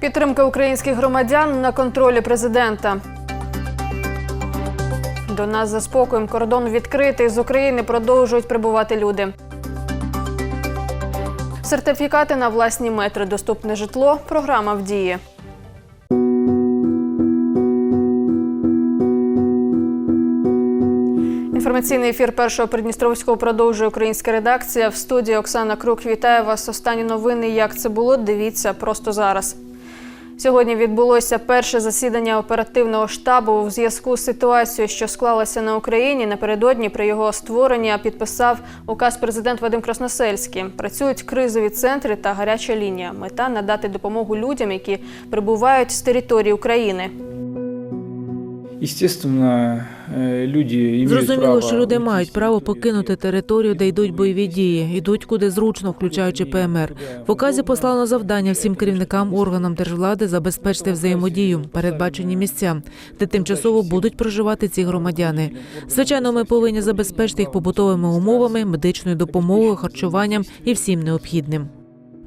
Підтримка українських громадян на контролі президента. До нас за спокоєм кордон відкритий. З України продовжують прибувати люди. Сертифікати на власні метри. Доступне житло. Програма в дії. Інформаційний ефір першого Придністровського продовжує українська редакція. В студії Оксана Крук вітає вас. Останні новини. Як це було? Дивіться просто зараз. Сьогодні відбулося перше засідання оперативного штабу у зв'язку з ситуацією, що склалася на Україні. Напередодні при його створенні підписав указ президент Вадим Красносельський. Працюють кризові центри та гаряча лінія. Мета надати допомогу людям, які прибувають з території України. Естественно, э, люди Зрозуміло, що люди мають право покинути територію, де йдуть бойові дії, йдуть куди зручно, включаючи ПМР. В указі послано завдання всім керівникам органам держвлади забезпечити взаємодію, передбачені місця, де тимчасово будуть проживати ці громадяни. Звичайно, ми повинні забезпечити їх побутовими умовами, медичною допомогою, харчуванням і всім необхідним.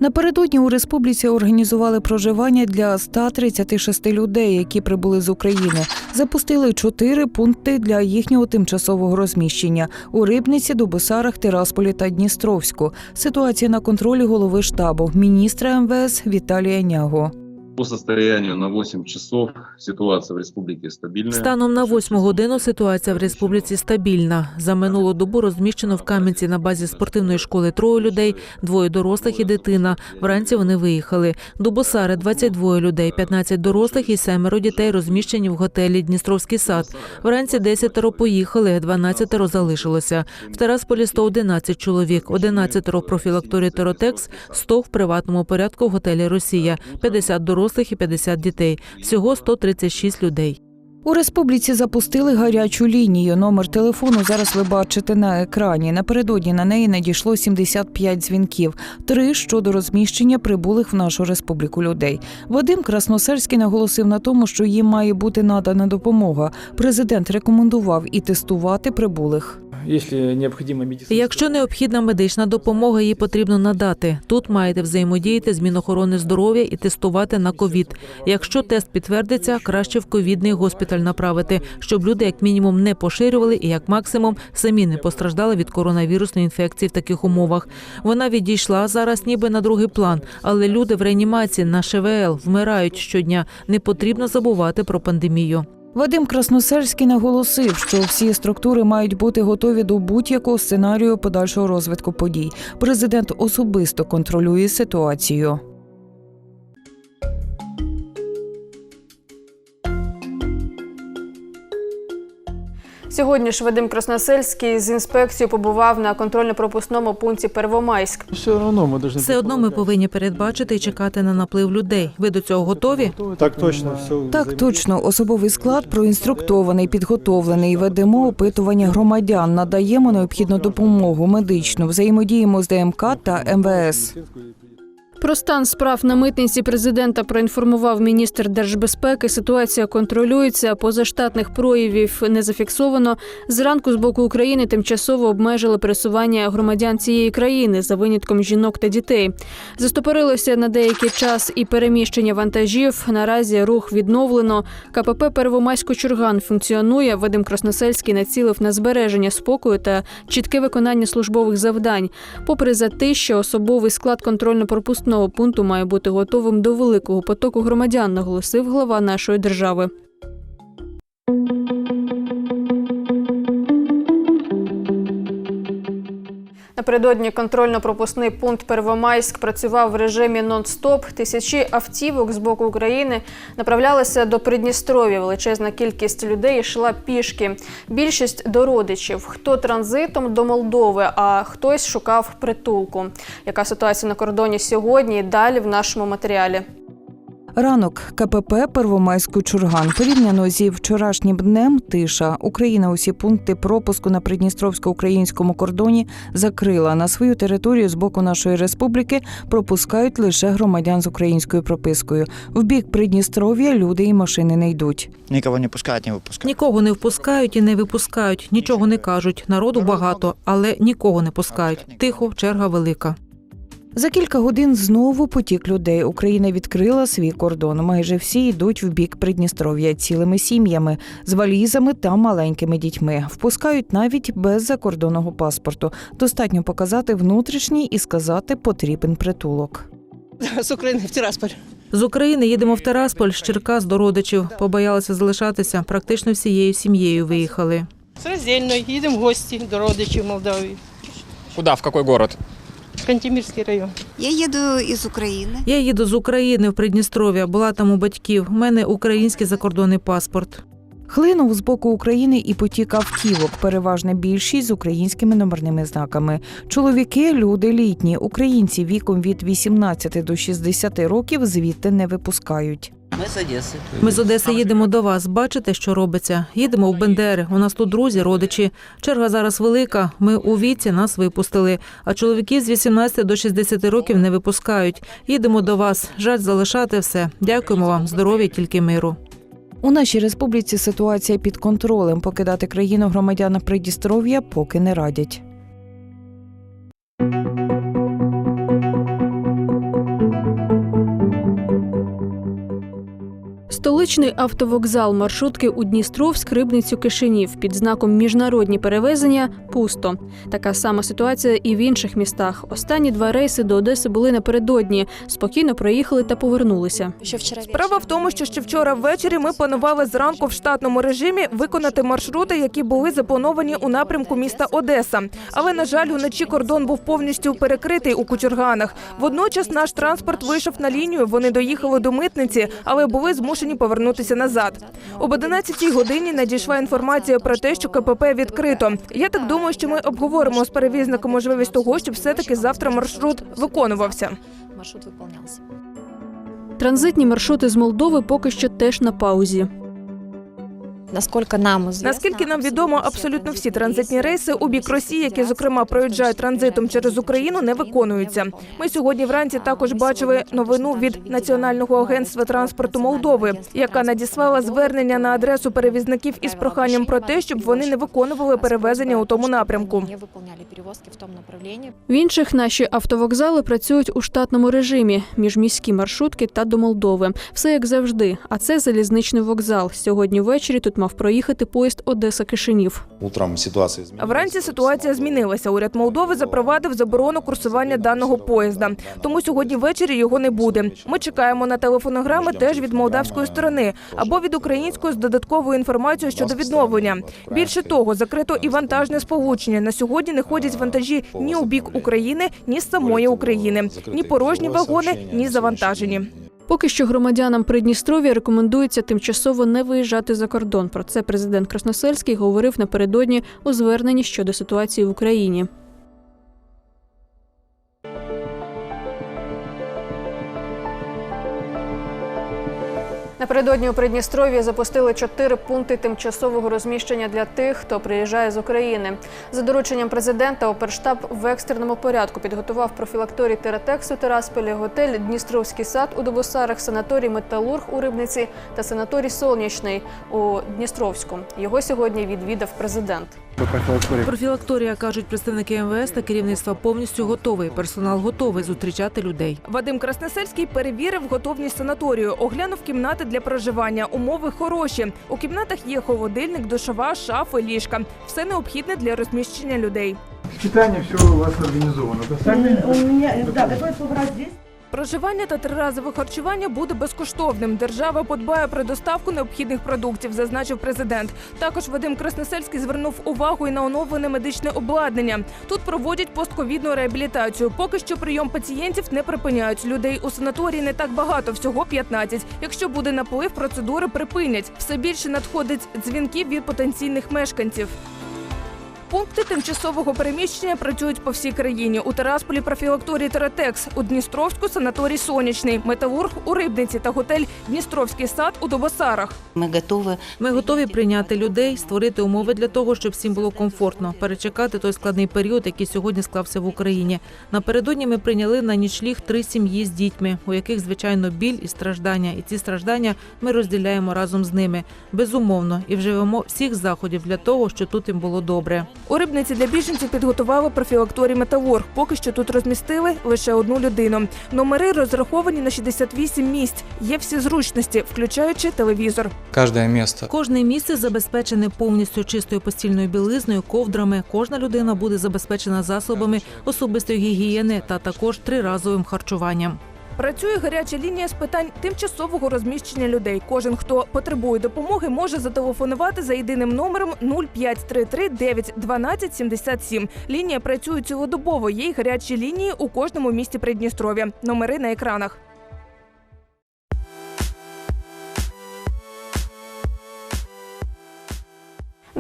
Напередодні у республіці організували проживання для 136 людей, які прибули з України. Запустили чотири пункти для їхнього тимчасового розміщення у Рибниці, Дубосарах, Тирасполі та Дністровську. Ситуація на контролі голови штабу міністра МВС Віталія Няго. По состоянию на 8 часов ситуация в республике стабильная. Станом на восьму годину ситуація в республіці стабільна. За минулу добу розміщено в Кам'янці на базі спортивної школи троє людей, двоє дорослих і дитина. Вранці вони виїхали. До Босари 22 людей, 15 дорослих і семеро дітей розміщені в готелі Дністровський сад. Вранці 10 поїхали, 12 залишилося. В Терасполі 111 чоловік, 11 в профілакторії Теротекс, 100 в приватному порядку в готелі Росія, 50 дорослих і 50 дітей. Всього 136 людей. У республіці запустили гарячу лінію. Номер телефону зараз ви бачите на екрані. Напередодні на неї надійшло 75 дзвінків. Три щодо розміщення прибулих в нашу республіку людей. Вадим Красносельський наголосив на тому, що їм має бути надана допомога. Президент рекомендував і тестувати прибулих. Якщо необхідна медична допомога, її потрібно надати. Тут маєте взаємодіяти з Мінохорони здоров'я і тестувати на ковід. Якщо тест підтвердиться, краще в ковідний госпіталь направити, щоб люди як мінімум не поширювали і як максимум самі не постраждали від коронавірусної інфекції в таких умовах. Вона відійшла зараз, ніби на другий план, але люди в реанімації на ШВЛ вмирають щодня. Не потрібно забувати про пандемію. Вадим Красносельський наголосив, що всі структури мають бути готові до будь-якого сценарію подальшого розвитку подій. Президент особисто контролює ситуацію. Сьогодні ж Вадим Красносельський з інспекцією побував на контрольно-пропускному пункті Первомайськ. Все равно мы должны... Все одно ми повинні передбачити і чекати на наплив людей. Ви до цього готові? Так точно, все. Так точно, особовий склад проінструктований, підготовлений. Ведемо опитування громадян, надаємо необхідну допомогу медичну, взаємодіємо з ДМК та МВС. Про стан справ на митниці президента проінформував міністр держбезпеки. Ситуація контролюється. Позаштатних проявів не зафіксовано. Зранку з боку України тимчасово обмежили пересування громадян цієї країни за винятком жінок та дітей. Застопорилося на деякий час і переміщення вантажів. Наразі рух відновлено. КПП Первомайсько-Чурган функціонує. Вадим Красносельський націлив на збереження спокою та чітке виконання службових завдань. Попри затища, особовий склад контрольно-пропускного пункту має бути готовим до великого потоку громадян, наголосив глава нашої держави. Напередодні контрольно-пропускний пункт Первомайськ працював в режимі нон-стоп. Тисячі автівок з боку України направлялися до Придністров'я. Величезна кількість людей йшла пішки. Більшість до родичів. Хто транзитом до Молдови, а хтось шукав притулку. Яка ситуація на кордоні сьогодні? Далі в нашому матеріалі. Ранок КПП Первомайську Чурган порівняно зі вчорашнім днем тиша. Україна усі пункти пропуску на придністровсько-українському кордоні закрила. На свою територію з боку нашої республіки пропускають лише громадян з українською пропискою. В бік Придністров'я люди і машини не йдуть. Никого не пускать, не выпускать. Нікого не впускають і не випускають, нічого не кажуть. Народу багато, але нікого не пускають. Тихо, черга велика. За кілька годин знову потік людей. Україна відкрила свій кордон. Майже всі йдуть в бік Придністров'я цілими сім'ями з валізами та маленькими дітьми. Впускають навіть без закордонного паспорту. Достатньо показати внутрішній і сказати потрібен притулок. З України в Тирасполь. З України їдемо в Терасполь, з Черкас до родичів. Побоялися залишатися. Практично всією сім'єю виїхали. З роздільно їдемо в гості до родичів Молдавії. Куда? В какой город? Кантемірський район. Я їду із України. Я їду з України в Придністров'я, була там у батьків. У мене український закордонний паспорт. Хлинув з боку України і потік автівок, переважна більшість з українськими номерними знаками. Чоловіки люди літні, українці віком від 18 до 60 років звідти не випускають. Ми з Одеси. Ми з Одеси їдемо до вас. Бачите, що робиться? Їдемо в Бендери. У нас тут друзі, родичі. Черга зараз велика. Ми у віці нас випустили. А чоловіків з 18 до 60 років не випускають. Їдемо до вас. Жаль залишати все. Дякуємо вам. Здоров'я, тільки миру. У нашій республіці ситуація під контролем. Покидати країну громадянам Придністров'я поки не радять. Столичний автовокзал маршрутки у Дністровськ, Рибницю, Кишинів під знаком міжнародні перевезення пусто. Така сама ситуація і в інших містах. Останні два рейси до Одеси були напередодні. Спокійно проїхали та повернулися. Справа в тому, що ще вчора ввечері ми планували зранку в штатному режимі виконати маршрути, які були заплановані у напрямку міста Одеса. Але на жаль, уночі кордон був повністю перекритий у кучурганах. Водночас наш транспорт вийшов на лінію. Вони доїхали до митниці, але були змушені повернутися назад. Об 11 годині надійшла інформація про те, що КПП відкрито. Я так думаю, що ми обговоримо з перевізником можливість того, щоб все таки завтра маршрут виконувався. Транзитні маршрути з Молдови поки що теж на паузі. Наскільки нам Наскільки нам відомо, абсолютно всі транзитні рейси у бік Росії, які зокрема проїжджають транзитом через Україну, не виконуються. Ми сьогодні вранці також бачили новину від Національного агентства транспорту Молдови, яка надіслала звернення на адресу перевізників із проханням про те, щоб вони не виконували перевезення у тому напрямку. В інших наші автовокзали працюють у штатному режимі міжміські маршрутки та до Молдови. Все як завжди. А це залізничний вокзал. Сьогодні ввечері тут мав проїхати поїзд Одеса Кишинів. Утром ситуація змінилася. Вранці ситуація змінилася. Уряд Молдови запровадив заборону курсування даного поїзда. Тому сьогодні ввечері його не буде. Ми чекаємо на телефонограми теж від молдавської сторони або від української з додатковою інформацією щодо відновлення. Більше того, закрито і вантажне сполучення. На сьогодні не ходять вантажі ні у бік України, ні з самої України, ні порожні вагони, ні завантажені. Поки що громадянам Придністров'я рекомендується тимчасово не виїжджати за кордон. Про це президент Красносельський говорив напередодні у зверненні щодо ситуації в Україні. Напередодні у Придністров'ї запустили чотири пункти тимчасового розміщення для тих, хто приїжджає з України. За дорученням президента Оперштаб в екстреному порядку підготував профілакторій Тератекс у Терасполі, готель Дністровський сад у Добосарах, санаторій Металург у Рибниці та санаторій Сонячний у Дністровську. Його сьогодні відвідав президент. Профілакторія кажуть представники МВС та керівництва повністю готовий. Персонал готовий зустрічати людей. Вадим Красносельський перевірив готовність санаторію, оглянув кімнати для проживання. Умови хороші. У кімнатах є холодильник, душова, шафи, ліжка. Все необхідне для розміщення людей. Питание все у вас организовано. Проживання та триразове харчування буде безкоштовним. Держава подбає про доставку необхідних продуктів, зазначив президент. Також Вадим Красносельський звернув увагу і на оновлене медичне обладнання. Тут проводять постковідну реабілітацію. Поки що прийом пацієнтів не припиняють. Людей у санаторії не так багато, всього 15. Якщо буде наплив, процедури припинять. Все більше надходить дзвінків від потенційних мешканців. Пункти тимчасового переміщення працюють по всій країні. У Терасполі профілакторій Тератекс, у Дністровську санаторій Сонячний, Металург у Рибниці та готель Дністровський сад у Добосарах. Ми готові. Ми готові прийняти людей, створити умови для того, щоб всім було комфортно, перечекати той складний період, який сьогодні склався в Україні. Напередодні ми прийняли на нічліг три сім'ї з дітьми, у яких звичайно біль і страждання. І ці страждання ми розділяємо разом з ними безумовно і вживемо всіх заходів для того, щоб тут їм було добре. У рибниці для біженців підготували профілакторій Метаворг. Поки що тут розмістили лише одну людину. Номери розраховані на 68 місць. Є всі зручності, включаючи телевізор. Каждое место. Кожне місце забезпечене повністю чистою постільною білизною, ковдрами. Кожна людина буде забезпечена засобами особистої гігієни та також триразовим харчуванням. Працює гаряча лінія з питань тимчасового розміщення людей. Кожен, хто потребує допомоги, може зателефонувати за єдиним номером 0533 9 12 77. Лінія працює цілодобово. Є й гарячі лінії у кожному місті Придністров'я. Номери на екранах.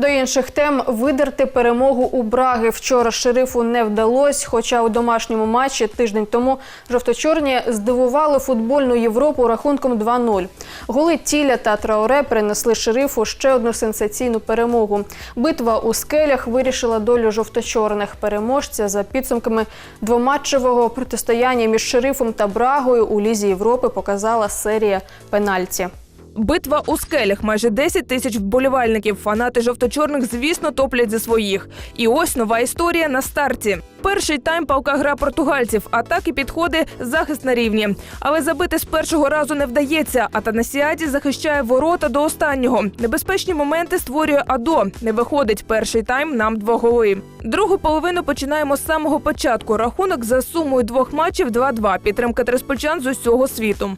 До інших тем видерти перемогу у Браги вчора шерифу не вдалося. Хоча у домашньому матчі тиждень тому жовто-чорні здивували футбольну Європу рахунком 2-0. Голи Тіля та Траоре принесли шерифу ще одну сенсаційну перемогу. Битва у скелях вирішила долю жовто-чорних переможця за підсумками двоматчевого протистояння між шерифом та Брагою у лізі Європи. Показала серія пенальті. Битва у скелях. Майже 10 тисяч вболівальників. Фанати жовто-чорних, звісно, топлять за своїх. І ось нова історія на старті. Перший тайм палка гра португальців. Атаки підходи, захист на рівні. Але забити з першого разу не вдається. Атанасіаді захищає ворота до останнього. Небезпечні моменти створює Адо. Не виходить перший тайм. Нам два голи. Другу половину починаємо з самого початку. Рахунок за сумою двох матчів 2-2. Підтримка треспольчан з усього світу.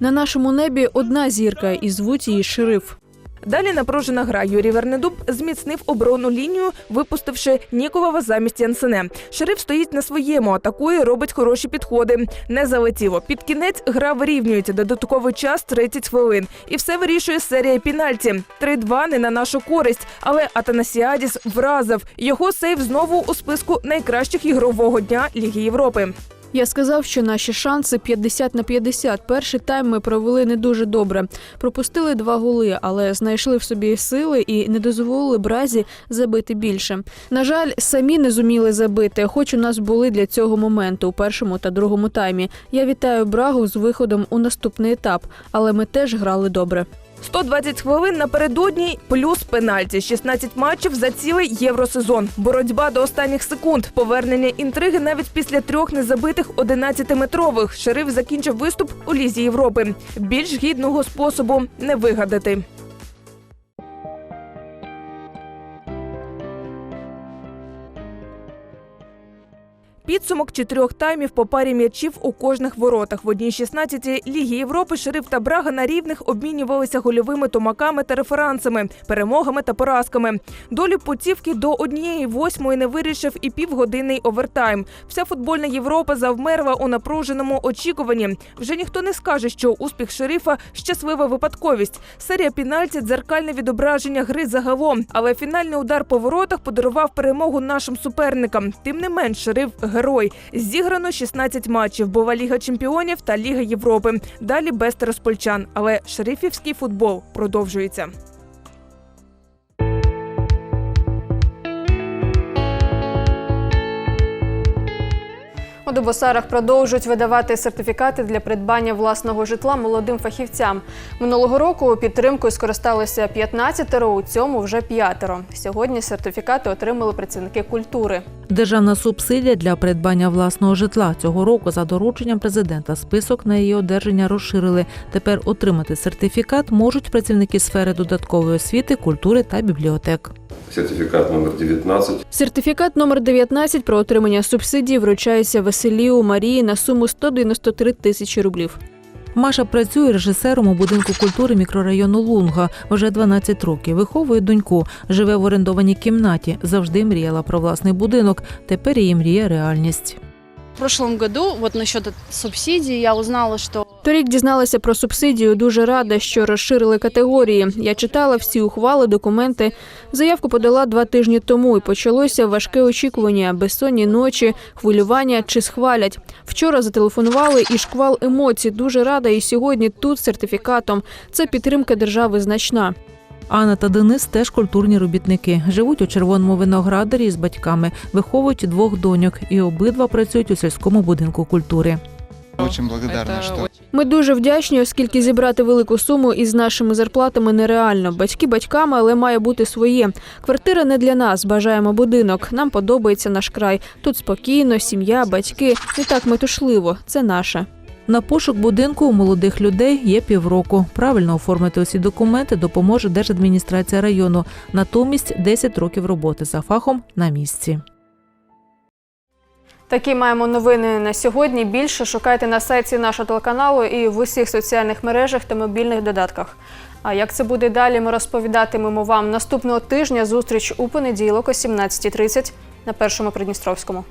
На нашому небі одна зірка, і звуть її шериф. Далі напружена гра. Юрій Вернедуб зміцнив оборонну лінію, випустивши Ніколова замість Янсене. Шериф стоїть на своєму, атакує, робить хороші підходи. Не залетіло. Під кінець гра вирівнюється. Додатковий час 30 хвилин. І все вирішує серія пінальті. 3-2 не на нашу користь. Але Атанасіадіс вразив. Його сейв знову у списку найкращих ігрового дня Ліги Європи. Я сказав, що наші шанси 50 на 50. Перший тайм ми провели не дуже добре. Пропустили два голи, але знайшли в собі сили і не дозволили бразі забити більше. На жаль, самі не зуміли забити, хоч у нас були для цього моменти у першому та другому таймі. Я вітаю Брагу з виходом у наступний етап, але ми теж грали добре. 120 хвилин напередодні плюс пенальті. 16 матчів за цілий євросезон. Боротьба до останніх секунд. Повернення інтриги навіть після трьох незабитих 11-метрових. Шериф закінчив виступ у лізі Європи. Більш гідного способу не вигадати. Підсумок чотирьох таймів по парі м'ячів у кожних воротах. В одній 16 Ліги Європи Шериф та Брага на рівних обмінювалися гольовими томаками та реферансами, перемогами та поразками. Долю путівки до однієї восьмої не вирішив і півгодинний овертайм. Вся футбольна Європа завмерла у напруженому очікуванні. Вже ніхто не скаже, що успіх шерифа щаслива випадковість. Серія пінальті дзеркальне відображення гри загалом. Але фінальний удар по воротах подарував перемогу нашим суперникам. Тим не менш, шериф герой. Зіграно 16 матчів. Була Ліга Чемпіонів та Ліга Європи. Далі без тераспольчан. Але шерифівський футбол продовжується. У Дубосарах продовжують видавати сертифікати для придбання власного житла молодим фахівцям. Минулого року підтримкою скористалося 15, у цьому вже п'ятеро. Сьогодні сертифікати отримали працівники культури. Державна субсидія для придбання власного житла цього року за дорученням президента список на її одержання розширили. Тепер отримати сертифікат можуть працівники сфери додаткової освіти, культури та бібліотек. Сертифікат номер 19 Сертифікат номер 19 про отримання субсидій вручається Василію Марії на суму 193 тисячі рублів. Маша працює режисером у будинку культури мікрорайону Лунга вже 12 років. Виховує доньку, живе в орендованій кімнаті. Завжди мріяла про власний будинок. Тепер її мрія реальність. В прошлом году, вот насчет субсидий, я узнала, что Торік дізналася про субсидію. Дуже рада, що розширили категорії. Я читала всі ухвали, документи. Заявку подала два тижні тому, і почалося важке очікування, безсонні ночі, хвилювання чи схвалять. Вчора зателефонували і шквал емоцій. Дуже рада. І сьогодні тут з сертифікатом. Це підтримка держави значна. Анна та Денис теж культурні робітники. Живуть у червоному виноградарі з батьками, виховують двох доньок і обидва працюють у сільському будинку культури. Очень благодарны, что Ми дуже вдячні, оскільки зібрати велику суму із нашими зарплатами нереально. Батьки батьками, але має бути своє. Квартира не для нас. Бажаємо будинок. Нам подобається наш край. Тут спокійно, сім'я, батьки. Не так метушливо. Це наше. На пошук будинку у молодих людей є півроку. Правильно оформити усі документи допоможе Держадміністрація району. Натомість 10 років роботи за фахом на місці. Такі маємо новини на сьогодні. Більше шукайте на сайті нашого телеканалу і в усіх соціальних мережах та мобільних додатках. А як це буде далі, ми розповідатимемо вам наступного тижня. Зустріч у понеділок о 17.30 на першому Придністровському.